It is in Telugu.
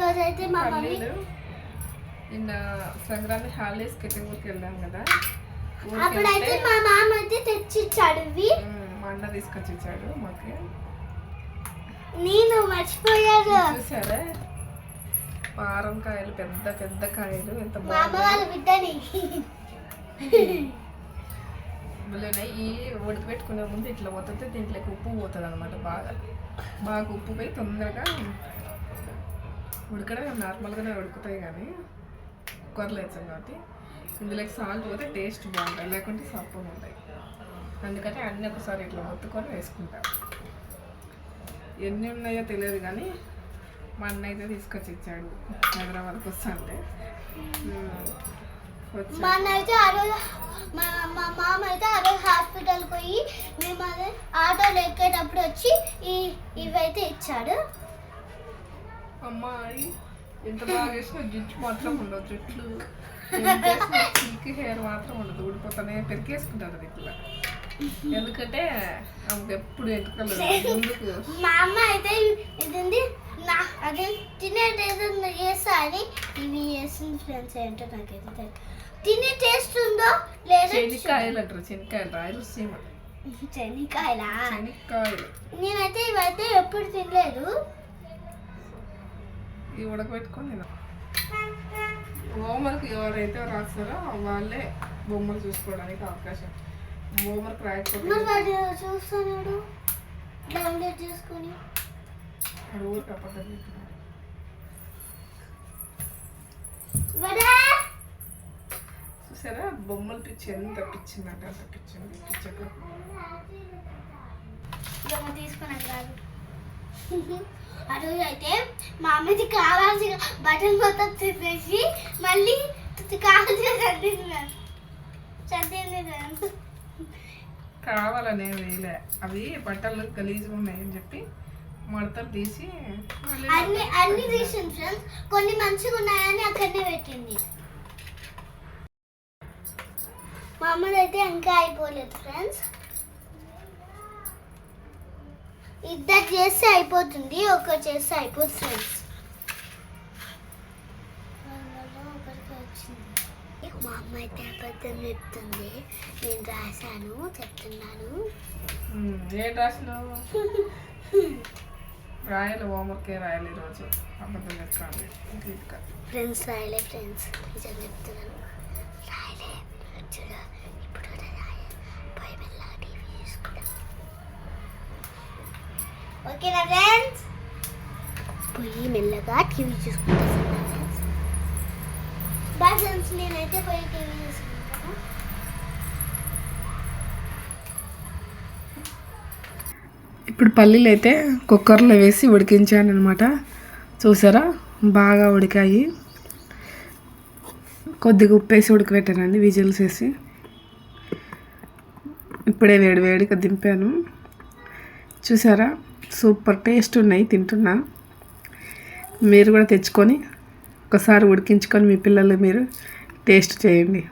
రోజు అయితే మా మమ్మీ నిన్న సంక్రాంతి హాలిడేస్కి అయితే ఊరికి వెళ్ళాం కదా. అప్పుడైతే మా మామ అయితే తెచ్చిచ్చాడు ఇవి. మా అన్న తీసుకొచ్చి ఇచ్చాడు మాకు. నేను మర్చిపోయాను. చూసారా? పారం కాయలు పెద్ద పెద్ద కాయలు ఎంత బిడ్డని. ఈ ఉడకబెట్టుకునే ముందు ఇట్లా పోతుంది దీంట్లోకి ఉప్పు పోతుంది అనమాట బాగా. బాగా ఉప్పు పోయి తొందరగా ఉడకడం నార్మల్గానే ఉడుకుతాయి కానీ కుక్కర్లో వేసాం కాబట్టి ఇందులోకి సాల్ట్ పోతే టేస్ట్ బాగుంటాయి లేకుంటే సప్పు ఉంటాయి. అందుకని అన్నీ ఒకసారి ఇట్లా మొత్తుకొని వేసుకుంటాం. ఎన్ని ఉన్నాయో తెలియదు కానీ మా అన్న అయితే తీసుకొచ్చి ఇచ్చాడు హైదరాబాద్కి వస్తాంటే వచ్చి మా అన్న అయితే ఆ రోజు మా మా మామ అయితే ఆ రోజు హాస్పిటల్ పోయి మేము అదే ఆటోలో ఎక్కేటప్పుడు వచ్చి ఈ ఇవైతే ఇచ్చాడు. అమ్మాయి ఎంత బాగా వేసినా జుట్టు మాత్రం ఉండదు. జుట్లు సిల్క్ హెయిర్ మాత్రం ఉండదు. ఊడిపోతానే పెరికేసుకుంటారు అది ఇట్లా ఎందుకంటే ఆమెకు ఎప్పుడు ఎంటుకలు ముందుకు మా అమ్మ అయితే ఇది ఉంది, నా అదే తినే టేస్ట్ చేస్తా అని ఇవి చేసింది ఫ్రెండ్స్ ఏంటో నాకైతే తెలియదు. తినే టేస్ట్ ఉందో లేదో శనిక్కాయలు అంటారు. శనిక్కాయలు రాయలసీమ చెనికాయలా శనిక్కాయలు నేనైతే ఇవైతే ఎప్పుడు తినలేదు. ఇవి ఉడకబెట్టుకొని తిన హోంవర్క్ ఎవరైతే రాస్తారో వాళ్ళే బొమ్మలు చూసుకోవడానికి అవకాశం. హోంవర్క్ రాయకపోతే చూస్తున్నాడు డౌన్లోడ్ చేసుకొని. ఊరికి చూసారా? బొమ్మలు పిచ్చి ఎంత పిచ్చిందంటే అంత పిచ్చింది. పిచ్చకు తీసుకున్నాను ఆ రోజు అయితే మా అమ్మది కావాల్సిన బటన్ మొత్తం తిప్పేసి మళ్ళీ కావాల్సిన సర్దిస్తున్నాను సర్దింది కావాలనే వేయలే అవి బట్టలు గలీజ్గా ఉన్నాయని చెప్పి మడతలు తీసి అన్ని అన్ని తీసింది ఫ్రెండ్స్. కొన్ని మంచిగా ఉన్నాయని అక్కడనే పెట్టింది. మా అమ్మది అయితే ఇంకా అయిపోలేదు ఫ్రెండ్స్. ఇద్దరు చేస్తే అయిపోతుంది ఒకరు చేస్తే అయిపోతుంది. ఫ్రెండ్స్ మా అమ్మ అయితే అబద్ధం చెప్తుంది. నేను రాశాను చెప్తున్నాను. ఏం రాసినావు? రాయాలి హోంవర్కే రాయాలి ఈరోజు. అబద్ధం ఇంకా ఫ్రెండ్స్ రాయలే ఫ్రెండ్స్ నిజం చెప్తున్నాను. రాయలే చూడ ఇప్పుడు కూడా రాయ పోయి మెల్లగా టీవీ చూసుకుంటాం ఓకేనా ఫ్రెండ్స్? పోయి మెల్లగా టీవీ చూసుకుంటా ఫ్రెండ్స్. బాయ్ ఫ్రెండ్స్ నేనైతే పోయి టీవీ చూసుకుంటాను. ఇప్పుడు పల్లీలు అయితే కుక్కర్లో వేసి ఉడికించాను అనమాట చూసారా? బాగా ఉడికాయి. కొద్దిగా ఉప్పు వేసి ఉడకబెట్టానండి విజిల్స్ వేసి. ఇప్పుడే వేడి వేడిగా దింపాను. చూసారా? సూపర్ టేస్ట్ ఉన్నాయి తింటున్నా. మీరు కూడా తెచ్చుకొని ఒకసారి ఉడికించుకొని మీ పిల్లలు మీరు టేస్ట్ చేయండి.